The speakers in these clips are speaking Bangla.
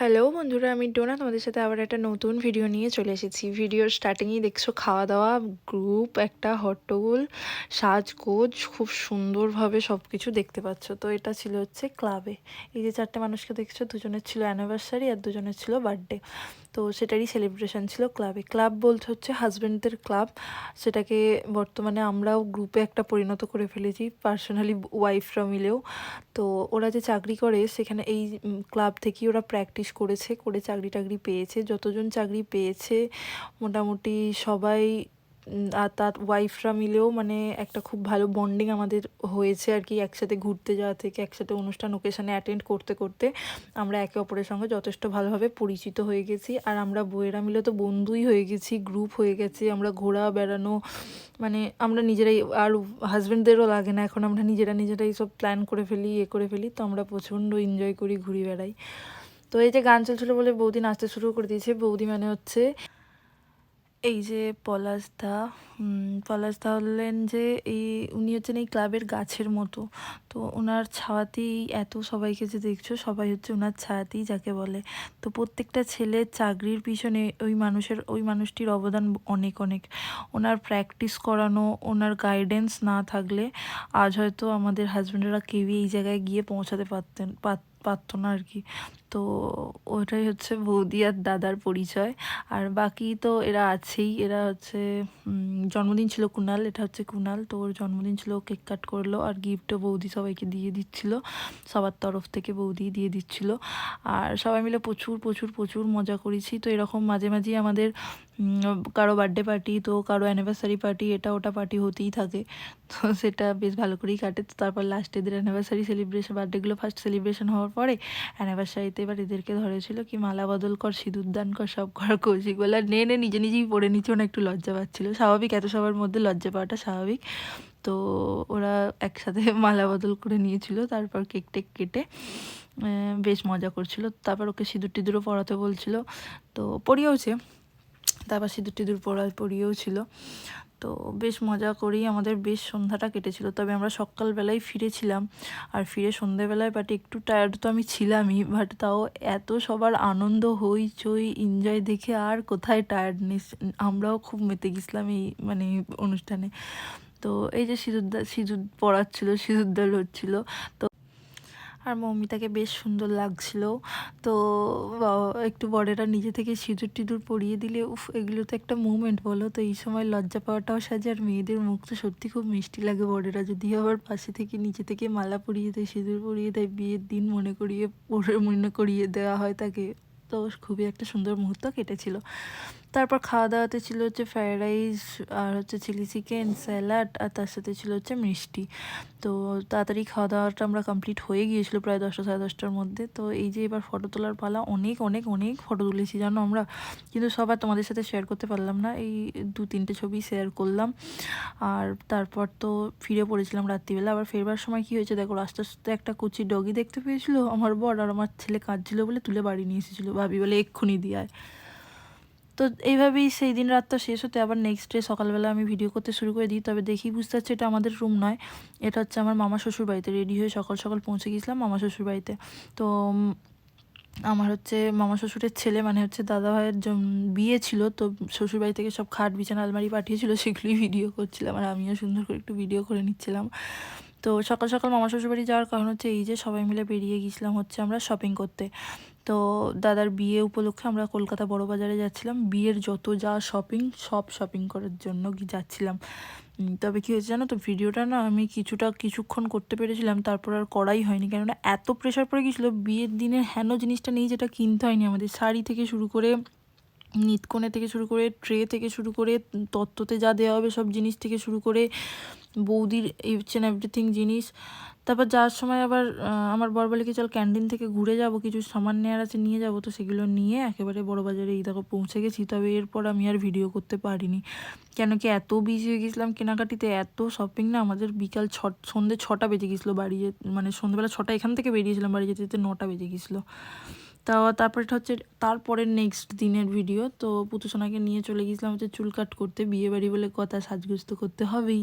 হ্যালো বন্ধুরা, আমি ডোনা তোমাদের সাথে আবার একটা নতুন ভিডিও নিয়ে চলে এসেছি। ভিডিওর স্টার্টিংয়ে দেখছ খাওয়া দাওয়া গ্রুপ একটা হট্টগোল সাজগোজ, খুব সুন্দরভাবে সব কিছু দেখতে পাচ্ছ। তো এটা ছিল হচ্ছে ক্লাবে এই যে চারটে মানুষকে দেখছ, দুজনের ছিল অ্যানিভার্সারি আর দুজনের ছিল বার্থডে তো সেটারই সেলিব্রেশন ছিল ক্লাবে ক্লাব বলতে হচ্ছে হাজব্যান্ডদের ক্লাব সেটাকে বর্তমানে আমরাও গ্রুপে একটা পরিণত করে ফেলেছি পার্সোনালি ওয়াইফরা মিলেও। তো ওরা যে চাকরি করে, সেখানে এই ক্লাব থেকেই ওরা প্র্যাকটিস করেছে, করে চাকরি টাকরি পেয়েছে। যতজন চাকরি পেয়েছে, মোটামুটি সবাই আর তার ওয়াইফরা মিলেও মানে একটা খুব ভালো বন্ডিং আমাদের হয়েছে আর কি, একসাথে ঘুরতে যাওয়া থেকে, একসাথে অনুষ্ঠান ওকেশানে অ্যাটেন্ড করতে করতে আমরা একে অপরের সঙ্গে যথেষ্ট ভালোভাবে পরিচিত হয়ে গেছি। আর আমরা বইয়েরা মিলে তো বন্ধুই হয়ে গেছি গ্রুপ হয়ে গেছি, আমরা ঘোরা বেড়ানো মানে আমরা নিজেরাই, আর হাজব্যান্ডদেরও লাগে না, এখন আমরা নিজেরা নিজেরাই সব প্ল্যান করে ফেলি ইয়ে করে ফেলি, তো আমরা প্রচণ্ড এনজয় করি ঘুরি বেড়াই। তো এই যে গান চলছিল বলে বৌদি নাচতে শুরু করে দিয়েছে, বৌদি মানে হচ্ছে এই যে পলাশদা পলাশদা হলেন যে এই, উনি হচ্ছেন এই ক্লাবের গাছের মতো। তো ওনার ছাওয়াতেই এত সবাইকে যে দেখছ, সবাই হচ্ছে ওনার ছায়াতেই যাকে বলে। তো প্রত্যেকটা ছেলের চাকরির পিছনে ওই মানুষের, ওই মানুষটির অবদান অনেক অনেক। ওনার প্র্যাকটিস করানো, ওনার গাইডেন্স না থাকলে আজ হয়তো আমাদের হাজব্যান্ডেরা কেউই এই জায়গায় গিয়ে পৌঁছাতে পারতেন, পার- পারতো না আর কি। তো ওটাই হচ্ছে বৌদি আর দাদার পরিচয়। আর বাকি তো এরা আছেই, এরা হচ্ছে জন্মদিন ছিল কুনাল, এটা হচ্ছে কুনাল, তো ওর জন্মদিন ছিল কেক কাট করল আর গিফটও বৌদি সবাইকে দিয়ে দিচ্ছিল, সবার তরফ থেকে বৌদি দিয়ে দিচ্ছিল। আর সবাই মিলে প্রচুর প্রচুর প্রচুর মজা করেছি। তো এরকম মাঝে মাঝেই আমাদের কারও বার্থডে পার্টি তো কারও অ্যানিভার্সারি পার্টি এটা ওটা পার্টি হতেই থাকে। তো সেটা বেশ ভালো করেই কাটে। তো তারপর লাস্ট এদের অ্যানিভার্সারি সেলিব্রেশন বার্থডেগুলো ফার্স্ট সেলিব্রেশন হওয়ার পরে অ্যানিভার্সারিতে এবার এদেরকে ধরেছিল কি মালা বদল কর, সিঁদুর দান কর, সব কর কৌশিক বলে নে নে, নিজে নিজেই পড়ে নিচ্ছে ওনা একটু লজ্জা পাচ্ছিল। স্বাভাবিক, এত সবার মধ্যে লজ্জা পাওয়াটা স্বাভাবিক। তো ওরা একসাথে মালা বদল করে নিয়েছিল, তারপর কেক টেক কেটে বেশ মজা করছিল। তারপর ওকে সিঁদুর টিঁদুরও পড়াতে বলছিল। তো পড়িয়েওছে। তারপর সিঁদুর টিঁদুর পড়া, পড়িয়েও ছিল। তো বেশ মজা করেই আমাদের বেশ সন্ধ্যাটা কেটেছিল। তবে আমরা সকালবেলায় ফিরেছিলাম। আর ফিরে সন্ধ্যেবেলায় বাট একটু টায়ার্ড তো আমি ছিলামই বাট তাও এত সবার আনন্দ, হইচই এনজয় দেখে আর কোথায় টায়ার্ডনেস আমরাও খুব মেতে গেছিলাম এই মানে অনুষ্ঠানে। তো এই যে সিঁদুরদা, সিঁদুর পড়াচ্ছিল, সিঁদুরদাল হচ্ছিল। তো আর মৌমিতাকে বেশ সুন্দর লাগছিল। তো একটু বড়েরা নিজে থেকে সিঁদুর টিঁদুর পরিয়ে দিলে, উফ, এগুলো তো একটা মুভমেন্ট বলো। তো এই সময় লজ্জা পাওয়াটাও সাজে, আর মেয়েদের মুখ তো সত্যি খুব মিষ্টি লাগে বড়েরা যদি আবার পাশে থেকে নিচে থেকে মালা পরিয়ে দেয়, সিঁদুর পরিয়ে দেয়, বিয়ের দিন মনে করিয়ে মনে করিয়ে দেওয়া হয় তাকে, তো খুবই একটা সুন্দর মুহূর্ত কেটেছিল। তারপর খাওয়া দাওয়াতে ছিল হচ্ছে ফ্রায়েড রাইস আর হচ্ছে চিলি চিকেন স্যালাড আর তার সাথে ছিল হচ্ছে মিষ্টি। তো তাড়াতাড়ি খাওয়া দাওয়াটা আমরা কমপ্লিট হয়ে গিয়েছিল প্রায় দশটা, সাড়ে দশটার মধ্যে। তো এই যে এবার ফটো তোলার পালা, অনেক অনেক অনেক ফটো তুলেছি, জানো আমরা। কিন্তু সবার তোমাদের সাথে শেয়ার করতে পারলাম না। এই দু, তিনটে ছবি শেয়ার করলাম। আর তারপর তো ফিরে পড়েছিলাম রাত্রিবেলা। আবার ফেরবার সময় কি হয়েছে দেখো আস্তে আস্তে একটা কুচি ডগি দেখতে পেয়েছিল আমার বর। আর আমার ছেলে কাঁদছিল বলে তুলে বাড়ি নিয়ে এসেছিল। ভাবি বলে এক্ষুনি দিয়ে তো এইভাবেই সেই দিন রাতটা শেষ হতে আবার নেক্সট ডে সকালবেলা আমি ভিডিও করতে শুরু করে দিই। তবে দেখি বুঝতে পারছি এটা আমাদের রুম নয়। এটা হচ্ছে আমার মামা শ্বশুর বাড়িতে। রেডি হয়ে সকাল সকাল পৌঁছে গেছিলাম মামা শ্বশুর বাড়িতে। তো আমার হচ্ছে মামা শ্বশুরের ছেলে মানে হচ্ছে দাদা ভাইয়ের বিয়ে ছিল, তো শ্বশুর বাড়ি থেকে সব খাট, বিছানা, আলমারি পাঠিয়েছিল সেগুলি ভিডিও করছিলাম। আর আমিও সুন্দর করে একটু ভিডিও করে নিচ্ছিলাম। তো সকাল সকাল মামা শ্বশুর বাড়ি যাওয়ার কারণ হচ্ছে এই যে সবাই মিলে বেরিয়ে গেছিলাম হচ্ছে আমরা শপিং করতে। তো দাদার বিয়ে উপলক্ষে আমরা কলকাতা বড় বাজারে যাচ্ছিলাম। বিয়ের যত যা শপিং সব শপিং করার জন্য কি যাচ্ছিলাম। তবে কী হয়েছে জানো তো, ভিডিওটা না আমি কিছুটা কিছুক্ষণ করতে পেরেছিলাম, তারপর আর করাই হয়নি। কেননা এত প্রেশার পড়ে গেছিল বিয়ের দিনের হেন জিনিসটা নেই যেটা কিনতে হয়নি আমাদের। শাড়ি থেকে শুরু করে নিতকোণে থেকে শুরু করে ট্রে থেকে শুরু করে তত্ত্বতে যা দেওয়া হবে সব জিনিস থেকে শুরু করে বৌদির ইচ অ্যান্ড এভরিথিং জিনিস। তারপর যাওয়ার সময় আবার আমার বর বলে কি, চল ক্যান্টিন থেকে ঘুরে যাব, কিছু সামান নেওয়ার আছে, নিয়ে যাব। তো সেগুলো নিয়ে একেবারে বড় বাজারে এই দেখো পৌঁছে গেছি। তবে এরপর আমি আর ভিডিও করতে পারিনি। কেন কি এত বিজি হয়ে গেছিলাম কেনাকাটিতে, এত শপিং না আমাদের বিকাল ছ সন্ধ্যে ছটা বেজে গেছিল বাড়ি মানে সন্ধ্যেবেলা ছটা এখান থেকে বেরিয়েছিলাম বাড়ি যেতে যেতে নটা বেজে গেছিল। তা তারপরে হচ্ছে তারপরের নেক্সট দিনের ভিডিও তো পুতুসোনাকে নিয়ে চলে গেছিলাম হচ্ছে চুল কাট করতে বিয়ে বাড়ি বলে কথা সাজগোজ তো করতে হবেই।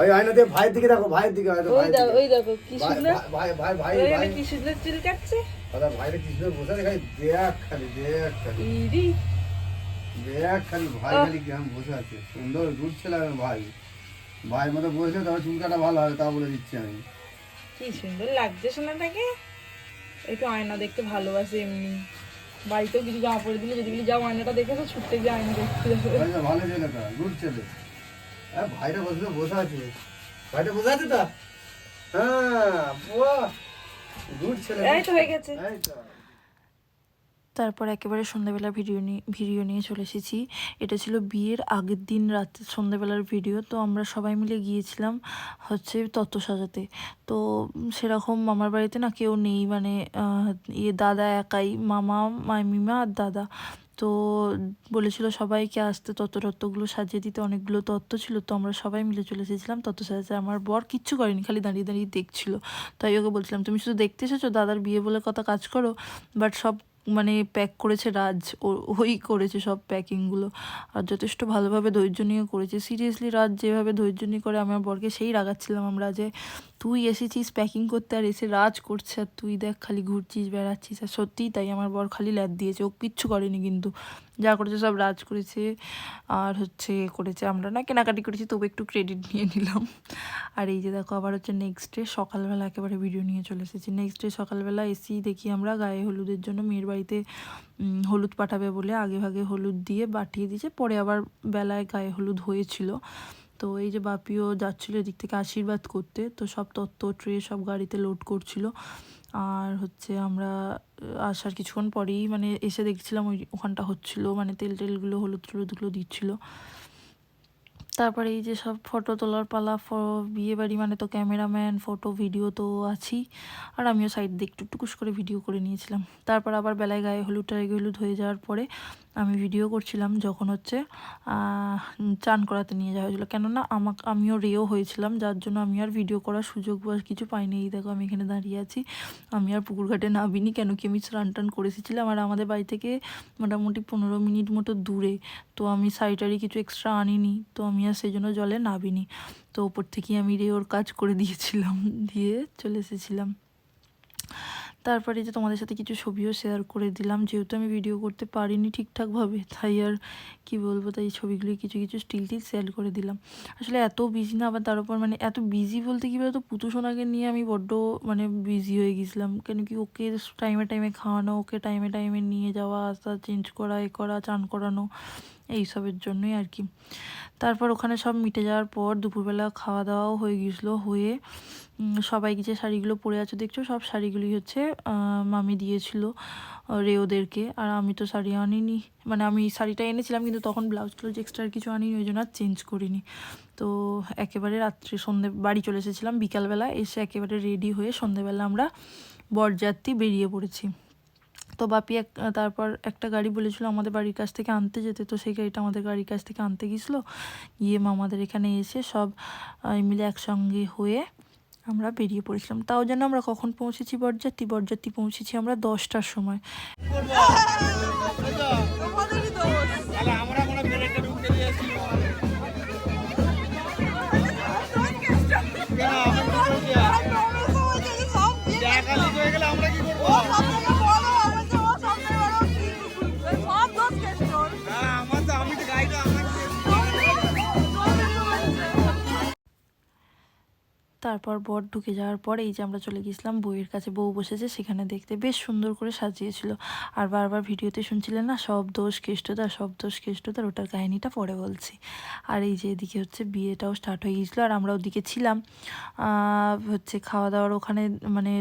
ওই আয়না দিয়ে ভাইয়ের দিকে দেখো ভাইয়ের দিকে ওই দেখো ওই দেখো কি ভাই সুন্দর। ভাই ভাই ভাই ভাই কি সুন্দর চুল কাটছে। দাদা ভাইরে কৃষ্ণ বসে রে দেখ খালি দেখ খালি। ইরি। দেখ খালি ভাই খালি কেমন বসে আছে। সুন্দর ছেলে ভাই। ভাই মতো বসে তবে চুল কাটা ভালো হবে তা বলে দিচ্ছি আমি। কি সুন্দর লাগছে সোনাটাকে। একটু আয়না দেখতে ভালোবাসে এমনি। বাড়িতেও কিছু জামা পরে দিলে যদি যাও আয়নাটা দেখেছ ছুটতে গিয়ে আয়না দেখতে ভালো ছেলেটা গুড ছেলে। হ্যাঁ ভাইটা বসে বসে আছে। ভাইটা বসে আছে তা? হ্যাঁ গুড ছেলে। এই তো হয়ে গেছে। এই তো। তারপর একেবারে সন্ধ্যাবেলা ভিডিও নিয়ে ভিডিও নিয়ে চলে এসেছি। এটা ছিল বিয়ের আগের দিন রাত সন্ধ্যাবেলার ভিডিও। তো আমরা সবাই মিলে গিয়েছিলাম হচ্ছে তত্ত্ব সাজাতে। তো সেরকম মামার বাড়িতে না কেউ নেই মানে ইয়ে দাদা একাই, মামা, মামিমা আর দাদা। তো বলেছিল সবাইকে আসতে তত্ত্ব তত্ত্বগুলো সাজিয়ে দিতে। অনেকগুলো তত্ত্ব ছিল। তো আমরা সবাই মিলে চলে এসেছিলাম তত্ত্ব সাজাতে। আমার বর কিচ্ছু করেনি, খালি দাঁড়িয়ে দাঁড়িয়ে দেখছিল। তাই ওকে বলছিলাম, তুমি শুধু দেখতে এসেছ দাদার বিয়ে বলে কথা কাজ করো বাট সব মানে প্যাক করেছে রাজ ওই করেছে সব প্যাকিংগুলো আর যথেষ্ট ভালোভাবে ধৈর্য নিয়ে করেছে। সিরিয়াসলি রাজ যেভাবে ধৈর্য নিয়ে করে আমার বরকে সেই রাগাচ্ছিলাম আমরা যে তুই এসেছিস প্যাকিং করতে আর এসে রাজ করছে আর তুই দেখ খালি ঘুরছিস, বেড়াচ্ছিস আর সত্যিই তাই আমার বর খালি ল্যাদ দিয়েছে। ও কিচ্ছু করেনি কিন্তু। যা করেছে সব রাজ করেছে আর হচ্ছে করেছে আমরা। না, কেনাকাটি করেছি, তবু একটু ক্রেডিট নিয়ে নিলাম। আর এই যে দেখো, আবার হচ্ছে নেক্সট ডে সকালবেলা একেবারে ভিডিও নিয়ে চলে এসেছি। নেক্সট ডে সকালবেলা এসি দেখি আমরা গায়ে হলুদের জন্য মেয়ের বাড়িতে হলুদ পাঠাবে বলে আগে ভাগে হলুদ দিয়ে বাটিয়ে দিয়েছে। পরে আবার বেলায় গায়ে হলুদ হয়েছিল। তো এই যে বাপিও যাচ্ছিল এদিক থেকে আশীর্বাদ করতে, তো সব তত্ত্ব ট্রে সব গাড়িতে লোড করছিল। আর হচ্ছে আমরা আসার কিছুক্ষণ পরেই মানে এসে দেখছিলাম ওই ওখানটা হচ্ছিল মানে তেল টেলগুলো, হলুদ টলুদগুলো দিচ্ছিল। তারপরে এই যে সব ফটো তোলার পালা বিয়ে বাড়ি মানে তো ক্যামেরাম্যান ফটো ভিডিও তো আছি আর আমিও সাইড দিয়ে একটু টুকুস করে ভিডিও করে নিয়েছিলাম। তারপর আবার বেলায় গায়ে হলুদ, টায়ে হলুদ হয়ে যাওয়ার পরে আমি ভিডিও করছিলাম যখন হচ্ছে চান করাতে নিয়ে যাওয়া হয়েছিলো। কেননা আমাকে, আমিও রেও হয়েছিলাম, যার জন্য আমি আর ভিডিও করার সুযোগ বা কিছু পাইনি। এই দেখো, আমি এখানে দাঁড়িয়ে আছি। আমি আর পুকুর ঘাটে নামিনি, কেন কি আমি স্নান টান করে এসেছিলাম আর আমাদের বাড়ি থেকে মোটামুটি পনেরো মিনিট মতো দূরে। তো আমি সাইটারি কিছু এক্সট্রা আনিনি, তো আমি আর সেই জন্য জলে নাবিনি তো ওপর থেকেই আমি রে ওর কাজ করে দিয়েছিলাম, দিয়ে চলে এসেছিলাম। তারপরে যে তোমাদের সাথে কিছু ছবিও শেয়ার করে দিলাম, যেহেতু আমি ভিডিও করতে পারিনি ঠিকঠাকভাবে, তাই আর কি বলব, তাই ছবিগুলি কিছু কিছু স্টিল টিল শেয়ার করে দিলাম। আসলে এত বিজি না, আবার তার উপর মানে এত বিজি বলতে কি বলতো, পুতু সোনাকে নিয়ে আমি বড্ড মানে বিজি হয়ে গেছিলাম। কেন কি ওকে টাইমে টাইমে খাওয়ানো, ওকে টাইমে টাইমে নিয়ে যাওয়া আসা চেঞ্জ করা, এ করা, চান করানো। এইসবের জন্যই আর কি। তারপর ওখানে সব মিটে যাওয়ার পর দুপুরবেলা খাওয়া দাওয়াও হয়ে গিয়েছিল, হয়ে সবাই যে শাড়িগুলো পরে আছে দেখছ? সব শাড়িগুলি হচ্ছে মামি দিয়েছিল রেওদেরকে। আর আমি তো শাড়ি আনিনি মানে আমি শাড়িটা এনেছিলাম কিন্তু তখন ব্লাউজ ট্লাউজ এক্সট্রা কিছু আনিনি, ওই জন্য আর চেঞ্জ করিনি। তো একেবারে রাত্রে সন্ধে, বাড়ি চলে এসেছিলাম বিকালবেলা, এসে একেবারে রেডি হয়ে সন্ধেবেলা আমরা বরযাত্রী বেরিয়ে পড়েছি। তো বাপি এক তারপর একটা গাড়ি বলেছিল আমাদের বাড়ির কাছ থেকে আনতে যেতে, তো সেই গাড়িটা আমাদের গাড়ির কাছ থেকে আনতে গিয়েছিল। গিয়ে মামাদের এখানে এসে সব মিলে একসঙ্গে হয়ে আমরা বেরিয়ে পড়েছিলাম। তাও যেন আমরা কখন পৌঁছেছি বরযাত্রী? বরযাত্রী পৌঁছেছি আমরা দশটার সময়। তারপর বর ঢুকে যাওয়ার পর এই যে আমরা চলে গেছিলাম বইয়ের কাছে বউ বসেছে, সেখানে দেখতে বেশ সুন্দর করে সাজিয়েছিল। আর বারবার ভিডিওতে শুনছিলেন না, সব দোষ কেষ্টদার সব দোষ কেষ্টদার ওটার কাহিনিটা পরে বলছি। আর এই যে এদিকে হচ্ছে বিয়েটাও স্টার্ট হয়ে গিয়েছিল আর আমরা ওদিকে ছিলাম। হচ্ছে খাওয়া দাওয়ার ওখানে মানে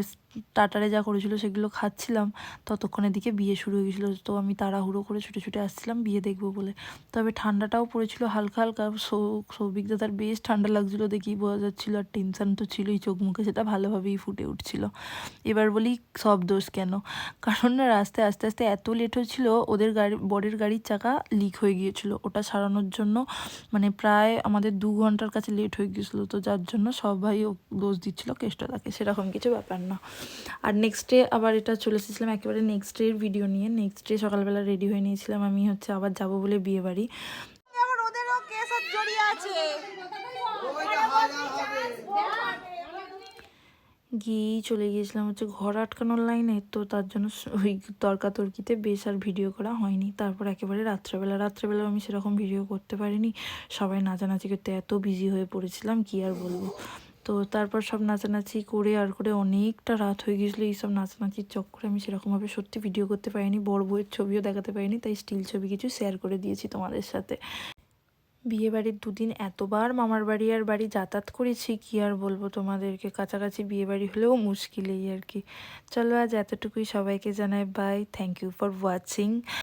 টাটারে যা করেছিল সেগুলো খাচ্ছিলাম। ততক্ষণের দিকে বিয়ে শুরু হয়ে গেছিল। তো আমি তাড়াহুড়ো করে ছুটে ছুটে আসছিলাম বিয়ে দেখব বলে। তবে ঠান্ডাটাও পড়েছিল হালকা হালকা। সৌভিক দাদার বেশ ঠান্ডা লাগছিল দেখেই বোঝা যাচ্ছিল আর টেনশান তো ছিলই, চোখ মুখে সেটা ভালোভাবেই ফুটে উঠছিল। এবার বলি সব দোষ কেন? কারণ না, রাস্তায় আস্তে আস্তে এত লেট হচ্ছিল ওদের গাড়ি, বরের গাড়ির চাকা লিক হয়ে গিয়েছিল। ওটা সারানোর জন্য মানে প্রায় আমাদের দু ঘণ্টার কাছে লেট হয়ে গিয়েছিল। তো যার জন্য সবাই দোষ দিচ্ছিল কেষ্টদাকে। সেরকম কিছু ব্যাপার না। আর নেক্সট ডে আবার এটা চলে এসেছিলাম একেবারে নেক্সট ডের ভিডিও নিয়ে। নেক্সট ডে সকালবেলা রেডি হয়ে নিয়েছিলাম আমি হচ্ছে আবার যাব বলে বিয়ে বাড়ি। গিয়েই চলে গিয়েছিলাম হচ্ছে ঘর আটকানোর লাইনে তো তার জন্য ওই তর্কাতর্কিতে বেশ আর ভিডিও করা হয়নি। তারপর একেবারে রাত্রেবেলা রাত্রেবেলা আমি সেরকম ভিডিও করতে পারিনি। সবাই নাচানাচি করতে এত বিজি হয়ে পড়েছিলাম কি আর বলব? তো তারপর সব নাচানাচি করে আর করে অনেকটা রাত হয়ে গিয়েছিল। এইসব নাচানাচির চক্করে আমি সেরকমভাবে সত্যি ভিডিও করতে পারিনি, বড় বউয়ের ছবিও দেখাতে পারিনি, তাই স্টিল ছবি কিছু শেয়ার করে দিয়েছি তোমাদের সাথে। বিয়ে বাড়ির দুদিন এতবার মামার বাড়ি আর বাড়ি যাতায়াত করেছি, কি আর বলব তোমাদেরকে? কাছাকাছি বিয়ে বাড়ি হলেও মুশকিলেই আর কি। চলো আজ এতটুকুই, সবাইকে জানাই bye thank you for watching